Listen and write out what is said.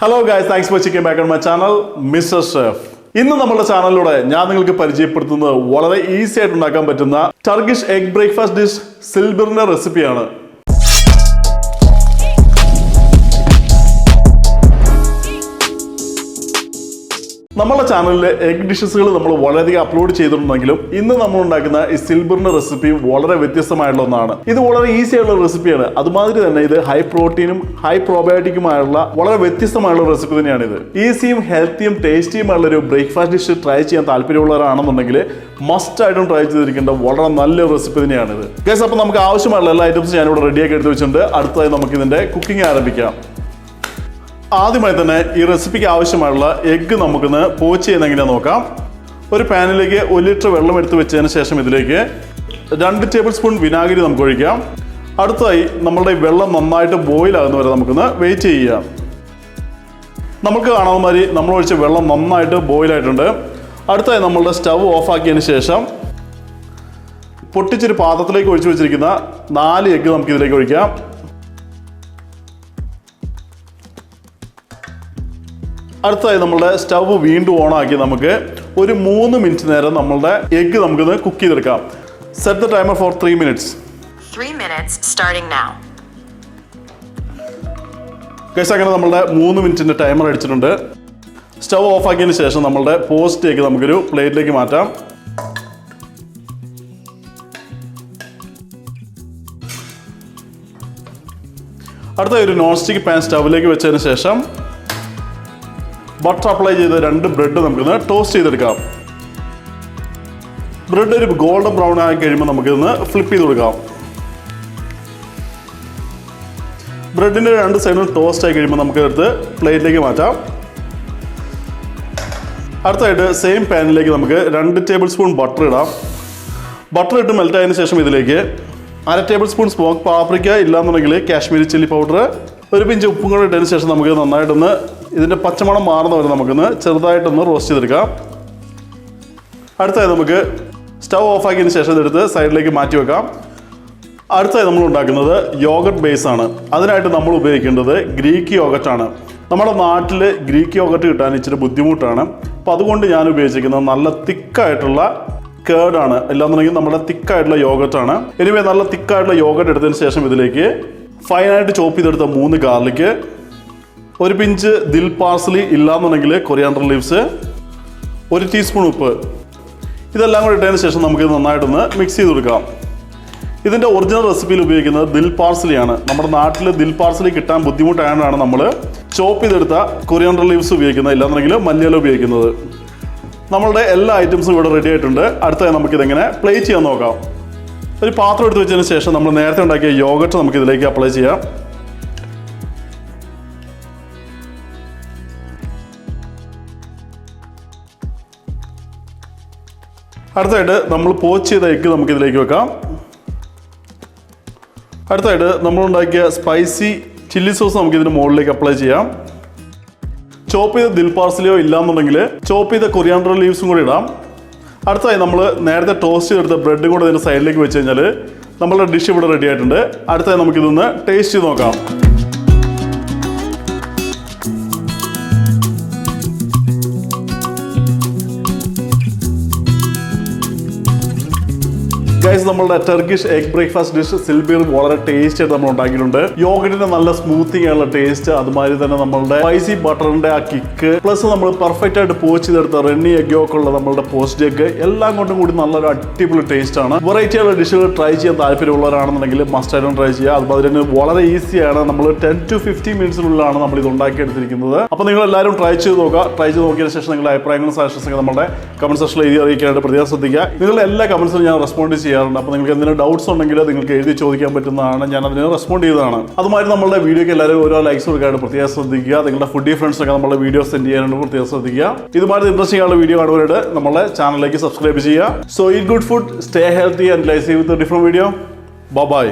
Hello guys thanks for chicken back my channel mister chef ഇന്ന് നമ്മുടെ ചാനലിലൂടെ ഞാൻ നിങ്ങൾക്ക് പരിചയപ്പെടുത്തുന്നത് വളരെ ഈസി ആയിട്ട് ഉണ്ടാക്കാൻ പറ്റുന്ന ടർക്കിഷ് എഗ് ബ്രേക്ക്ഫാസ്റ്റ് ഡിഷ് സിൽബറിന്റെ റെസിപ്പിയാണ് നമ്മുടെ ചാനലിൽ എഗ് ഡിഷസുകൾ നമ്മൾ വളരെയധികം അപ്ലോഡ് ചെയ്തിട്ടുണ്ടെങ്കിലും ഇന്ന് നമ്മൾ ഉണ്ടാക്കുന്ന ഈ സിൽബറിന്റെ റെസിപ്പി വളരെ വ്യത്യസ്തമായിട്ടുള്ള ഒന്നാണ്. ഇത് വളരെ ഈസി ആയുള്ള റെസിപ്പിയാണ് അതുമാതിരി തന്നെ ഇത് ഹൈ പ്രോട്ടീനും ഹൈ പ്രോബയോട്ടിക്കുമായുള്ള വളരെ വ്യത്യസ്തമായുള്ള റെസിപ്പി തന്നെയാണ് ഇത്. ഈസിയും ഹെൽത്തിയും ടേസ്റ്റിയുമായുള്ള ഒരു ബ്രേക്ക്ഫാസ്റ്റ് ഡിഷ് ട്രൈ ചെയ്യാൻ താല്പര്യമുള്ളവരാണെന്നുണ്ടെങ്കിൽ മസ്റ്റ് ആയിട്ടും ട്രൈ ചെയ്തിരിക്കേണ്ട വളരെ നല്ല റെസിപ്പി തന്നെയാണ് ഇത്. ഗൈസ് അപ്പോൾ നമുക്ക് ആവശ്യമായുള്ള എല്ലാ ഐറ്റംസും ഞാനിവിടെ റെഡിയാക്കി എടുത്ത് വെച്ചിട്ടുണ്ട്. അടുത്തതായി നമുക്ക് ഇതിന്റെ കുക്കിംഗ് ആരംഭിക്കാം. ആദ്യമായി തന്നെ ഈ റെസിപ്പിക്ക് ആവശ്യമായുള്ള എഗ്ഗ് നമുക്കൊന്ന് പോച്ച് ചെയ്യുന്ന നോക്കാം. ഒരു പാനിലേക്ക് ഒരു ലിറ്റർ വെള്ളം എടുത്ത് വെച്ചതിന് ശേഷം ഇതിലേക്ക് രണ്ട് ടേബിൾ സ്പൂൺ വിനാഗിരി നമുക്ക് ഒഴിക്കാം. അടുത്തതായി നമ്മളുടെ വെള്ളം നന്നായിട്ട് ബോയിൽ ആകുന്ന വരെ നമുക്കൊന്ന് വെയിറ്റ് ചെയ്യാം നമുക്ക് കാണാവുന്ന മാതിരി നമ്മൾ ഒഴിച്ച വെള്ളം നന്നായിട്ട് ബോയിലായിട്ടുണ്ട് അടുത്തായി നമ്മളുടെ സ്റ്റവ് ഓഫ് ആക്കിയതിന് ശേഷം പൊട്ടിച്ചൊരു പാത്രത്തിലേക്ക് ഒഴിച്ചു വെച്ചിരിക്കുന്ന നാല് എഗ്ഗ് നമുക്ക് ഇതിലേക്ക് ഒഴിക്കാം. അടുത്തതായി നമ്മളുടെ സ്റ്റവ് വീണ്ടും ഓണാക്കി ആക്കി നമുക്ക് ഒരു മൂന്ന് മിനിറ്റ് നേരം നമ്മളുടെ എഗ്ഗ് നമുക്ക് കുക്ക് ചെയ്തെടുക്കാം. Set the timer for three minutes. Case അങ്ങനെ നമ്മളുടെ മൂന്ന് മിനിറ്റിന്റെ ടൈമർ അടിച്ചിട്ടുണ്ട്. സ്റ്റവ് ഓഫ് ആക്കിയതിന് ശേഷം നമ്മളുടെ പോസ്റ്റിലേക്ക് നമുക്കൊരു പ്ലേറ്റിലേക്ക് മാറ്റാം. അടുത്ത ഒരു നോൺ സ്റ്റിക്ക് പാൻ സ്റ്റവിലേക്ക് വെച്ചതിന് ശേഷം ബട്ടർ അപ്ലൈ ചെയ്ത രണ്ട് ബ്രെഡ് നമുക്കിന്ന് ടോസ്റ്റ് ചെയ്തെടുക്കാം. ബ്രെഡ് ഒരു ഗോൾഡൻ ബ്രൗൺ ആയി കഴിയുമ്പോൾ നമുക്കിന്ന് ഫ്ലിപ്പ് ചെയ്ത് കൊടുക്കാം. ബ്രെഡിന്റെ രണ്ട് സൈഡും ടോസ്റ്റ് ആയി കഴിയുമ്പോൾ നമുക്ക് എടുത്ത് പ്ലേറ്റിലേക്ക് മാറ്റാം. അടുത്തായിട്ട് സെയിം പാനിലേക്ക് നമുക്ക് രണ്ട് ടേബിൾ സ്പൂൺ ബട്ടർ ഇടാം. ബട്ടർ ഇട്ട് മെൽറ്റ് ആയതിനു ശേഷം ഇതിലേക്ക് അര ടേബിൾ സ്പൂൺ സ്മോക്ക് പാപ്രിക്ക ഇല്ലാന്നുണ്ടെങ്കിൽ കാശ്മീരി ചില്ലി പൗഡർ ഒരു പിഞ്ച് ഉപ്പും കൂടെ ഇട്ടതിന് ശേഷം നമുക്ക് നന്നായിട്ടൊന്ന് ഇതിന്റെ പച്ചമണം മാറുന്ന വരെ നമുക്കൊന്ന് ചെറുതായിട്ടൊന്ന് റോസ്റ്റ് ചെയ്തെടുക്കാം. അടുത്തായി നമുക്ക് സ്റ്റവ് ഓഫ് ആക്കിയതിന് ശേഷം ഇതെടുത്ത് സൈഡിലേക്ക് മാറ്റി വെക്കാം. അടുത്തായി നമ്മൾ ഉണ്ടാക്കുന്നത് യോഗട്ട് ബേസ് ആണ്. അതിനായിട്ട് നമ്മൾ ഉപയോഗിക്കേണ്ടത് ഗ്രീക്ക് യോഗർട്ടാണ് നമ്മുടെ നാട്ടിൽ ഗ്രീക്ക് യോഗട്ട് കിട്ടാൻ ഇച്ചിരി ബുദ്ധിമുട്ടാണ്. അപ്പോൾ അതുകൊണ്ട് ഞാൻ ഉപയോഗിച്ചിരിക്കുന്നത് നല്ല തിക്കായിട്ടുള്ള കേർഡാണ് ഇല്ലാന്നുണ്ടെങ്കിൽ നമ്മുടെ തിക്കായിട്ടുള്ള യോഗട്ടാണ് എനിവേ നല്ല തിക്കായിട്ടുള്ള യോഗട്ട് എടുത്തതിന് ശേഷം ഇതിലേക്ക് ഫൈനായിട്ട് ചോപ്പ് ചെയ്തെടുത്ത മൂന്ന് ഗാർലിക്ക് ഒരു പിഞ്ച് ദിൽ പാർസലി ഇല്ലാന്നുണ്ടെങ്കിൽ കൊറിയാണ്ടർ ലീവ്സ് ഒരു ടീസ്പൂൺ ഉപ്പ്. ഇതെല്ലാം കൂടി ഇട്ടതിന് ശേഷം നമുക്ക് നന്നായിട്ടൊന്ന് മിക്സ് ചെയ്ത് കൊടുക്കാം. ഇതിന്റെ ഒറിജിനൽ റെസിപ്പിയിൽ ഉപയോഗിക്കുന്നത് ദിൽ പാർസലിയാണ്. നമ്മുടെ നാട്ടിൽ ദിൽ പാർസലി കിട്ടാൻ ബുദ്ധിമുട്ടായതുകൊണ്ടാണ് നമ്മൾ ചോപ്പ് ചെയ്തെടുത്ത കൊറിയാണ്ടർ ലീവ്സ് ഉപയോഗിക്കുന്നത് ഇല്ലാന്നുണ്ടെങ്കിൽ മല്ലിയില ഉപയോഗിക്കുന്നത്. നമ്മളുടെ എല്ലാ ഐറ്റംസും ഇവിടെ റെഡി ആയിട്ടുണ്ട്. അടുത്തതായി നമുക്കിതെങ്ങനെ പ്ലേറ്റ് ചെയ്യാൻ നോക്കാം. ഒരു പാത്രം എടുത്ത് വെച്ചതിന് ശേഷം നമ്മൾ നേരത്തെ ഉണ്ടാക്കിയ യോഗട്ട് നമുക്ക് ഇതിലേക്ക് അപ്ലൈ ചെയ്യാം. അടുത്തായിട്ട് നമ്മൾ പോച്ച് ചെയ്ത എഗ്ഗ് നമുക്ക് ഇതിലേക്ക് വെക്കാം. അടുത്തായിട്ട് നമ്മൾ ഉണ്ടാക്കിയ സ്പൈസി ചില്ലി സോസ് നമുക്ക് ഇതിന് മുകളിലേക്ക് അപ്ലൈ ചെയ്യാം. ചോപ്പ് ചെയ്ത ദിൽ പാർസലിയോ ഇല്ലാന്നുണ്ടെങ്കിൽ ചോപ്പ് ചെയ്ത കൊറിയാണ്ടർ ലീവ്സും കൂടി ഇടാം. അടുത്തായി നമ്മൾ നേരത്തെ ടോസ്റ്റ് ചെയ്തെടുത്ത ബ്രെഡും കൂടെ ഇതിന്റെ സൈഡിലേക്ക് വെച്ച് കഴിഞ്ഞാൽ നമ്മളുടെ ഡിഷ് ഇവിടെ റെഡി ആയിട്ടുണ്ട്. അടുത്തായി നമുക്കിതൊന്ന് ടേസ്റ്റ് ചെയ്ത് നോക്കാം. ഗൈസ് നമ്മളുടെ Turkish egg breakfast dish cilbir വളരെ ടേസ്റ്റ് ആയിട്ട് നമ്മൾ ഉണ്ടാക്കിയിട്ടുണ്ട്. യോഗട്ടിന്റെ നല്ല സ്മൂത്തിങ് ആയുള്ള ടേസ്റ്റ് അതുമാതിരി തന്നെ നമ്മളുടെ സ്പൈസി ബട്ടറിന്റെ ആ കിക്ക് പ്ലസ് നമ്മൾ പെർഫെക്റ്റ് ആയിട്ട് പോച്ച് ചെയ്തെടുത്ത റെണ്ണി ഒക്കെ ഉള്ള നമ്മളുടെ പോസ്റ്റ് എഗ് എല്ലാം കൊണ്ടും കൂടി നല്ലൊരു അടിപൊളി ടേസ്റ്റ് ആണ്. വെറൈറ്റി ആയുള്ള ഡിഷുകൾ ട്രൈ ചെയ്യാൻ താല്പര്യമുള്ളവരാണെന്നുണ്ടെങ്കിൽ മസ്റ്റ് ആയിട്ടും ട്രൈ ചെയ്യുക. അതുപോലെ തന്നെ വളരെ ഈസിയാണ് നമ്മൾ ടെൻ ടു ഫിഫ്റ്റീൻ മിനിറ്റ്സിനുള്ളിലാണ് നമ്മൾ ഇത് ഉണ്ടാക്കിയെടുത്തിരിക്കുന്നത്. അപ്പോൾ നിങ്ങൾ എല്ലാവരും ട്രൈ ചെയ്ത് നോക്കുക. ട്രൈ ചെയ്ത് നോക്കിയതിന് ശേഷം നിങ്ങളുടെ അഭിപ്രായങ്ങളും സജഷൻസ് ഒക്കെ നമ്മുടെ കമന്റ് സെക്ഷനിൽ എഴുതി അറിയിക്കാനായിട്ട് പ്രത്യേകം ശ്രദ്ധിക്കുക. നിങ്ങളുടെ എല്ലാ കമന്റ്സും ഞാൻ റെസ്പോണ്ട് ചെയ്യാറുണ്ട്. അപ്പോൾ നിങ്ങൾക്ക് എന്തെങ്കിലും ഡൗട്ട്സ് ഉണ്ടെങ്കിൽ നിങ്ങൾക്ക് എഴുതി ചോദിക്കാൻ പറ്റുന്നതാണ്. ഞാൻ അതിന് റെസ്പോണ്ട് ചെയ്തതാണ്. അതുമായി നമ്മുടെ വീഡിയോക്ക് എല്ലാവരും ഓരോ ലൈക്സ് കൊടുക്കാനായിട്ട് പ്രത്യേകം ശ്രദ്ധിക്കുക. നിങ്ങളുടെ ഫുഡി ഫ്രണ്ട്സൊക്കെ നമ്മുടെ വീഡിയോ സെൻഡ് ചെയ്യാനായിട്ട് പ്രത്യേകം ശ്രദ്ധിക്കുക. ഇതുമായിട്ട് ഇൻട്രസ്റ്റിംഗ് ആയുള്ള വീഡിയോ കാണുവാനായിട്ട് നമ്മുടെ ചാനലിലേക്ക് സബ്സ്ക്രൈബ് ചെയ്യുക. So eat good food stay healthy and lies with different video bye